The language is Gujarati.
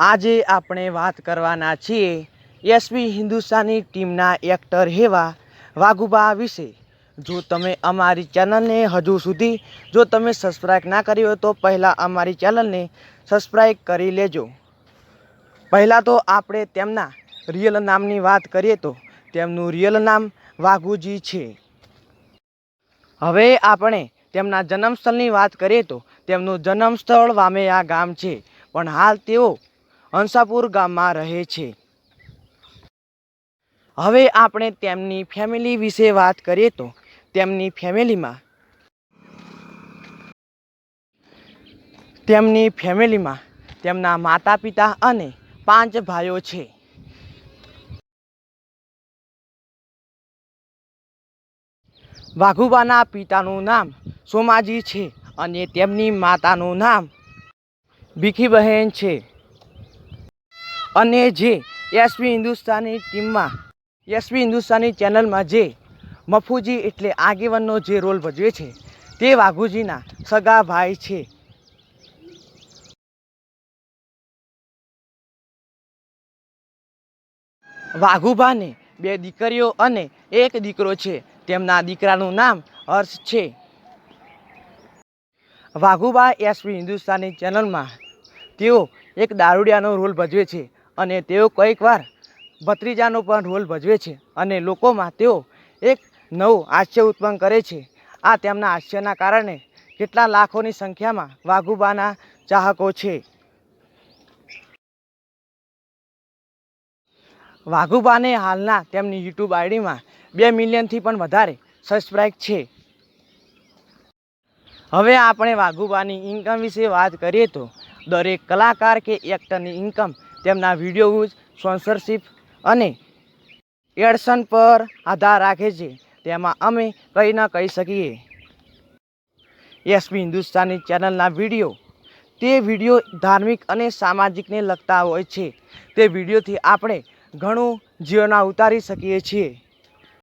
આજે આપણે વાત કરવાના છીએ યશવી હિન્દુસ્તાની ટીમના એક્ટર એવા વાઘુબા વિશે. જો તમે અમારી ચેનલને હજુ સુધી જો તમે સબસ્ક્રાઈબ ના કરી હોય તો પહેલાં અમારી ચેનલને સબસ્ક્રાઈબ કરી લેજો. પહેલાં તો આપણે તેમના રિયલ નામની વાત કરીએ તો તેમનું રિયલ નામ વાઘુજી છે. હવે આપણે તેમના જન્મસ્થળની વાત કરીએ તો તેમનું જન્મસ્થળ વામેયા ગામ છે. પણ હાલ તેઓ હંસાપુર ગામમાં રહે છે. હવે આપણે તેમની ફેમિલી વિશે વાત કરીએ તો તેમની ફેમિલીમાં તેમની ફેમિલીમાં તેમના માતા પિતા અને પાંચ ભાઈઓ છે. વાઘુબાના પિતાનું નામ સોમાજી છે અને તેમની માતાનું નામ ભીખીબહેન છે. અને જે એસવી હિન્દુસ્તાની ટીમમાં એસવી હિન્દુસ્તાની ચેનલમાં જે મફુજી એટલે આગેવાનનો જે રોલ ભજવે છે, તે વાઘુજીના સગા ભાઈ છે. વાઘુભાને બે દીકરીઓ અને એક દીકરો છે. તેમના દીકરાનું નામ હર્ષ છે. વાઘુબા એસવી હિન્દુસ્તાની ચેનલમાં, તેઓ એક દારૂડિયાનો રોલ ભજવે છે. અને તેઓ કોઈક વાર ભત્રીજાનો પણ રોલ ભજવે છે અને લોકોમાં તેઓ એક નવું હાસ્ય ઉત્પન્ન કરે છે. આ તેમના હાસ્યના કારણે કેટલા લાખોની સંખ્યામાં વાઘુબાના ચાહકો છે. વાઘુબાને હાલના તેમની યુટ્યુબ આઈડીમાં બે મિલિયનથી પણ વધારે સબસ્ક્રાઈબ છે. હવે આપણે વાઘુબાની ઇન્કમ વિશે વાત કરીએ તો દરેક કલાકાર કે એક્ટરની ઇન્કમ તેમના વીડિયો સ્પોન્સરશિપ અને એડસન પર આધાર રાખે છે. તેમાં અમે કંઈ ન કહી શકીએ. એસપી હિન્દુસ્તાની ચેનલના વીડિયો. તે વીડિયો ધાર્મિક અને સામાજિકને લગતા હોય છે. તે વિડીયોથી આપણે ઘણું જીવનમાં ઉતારી શકીએ છીએ.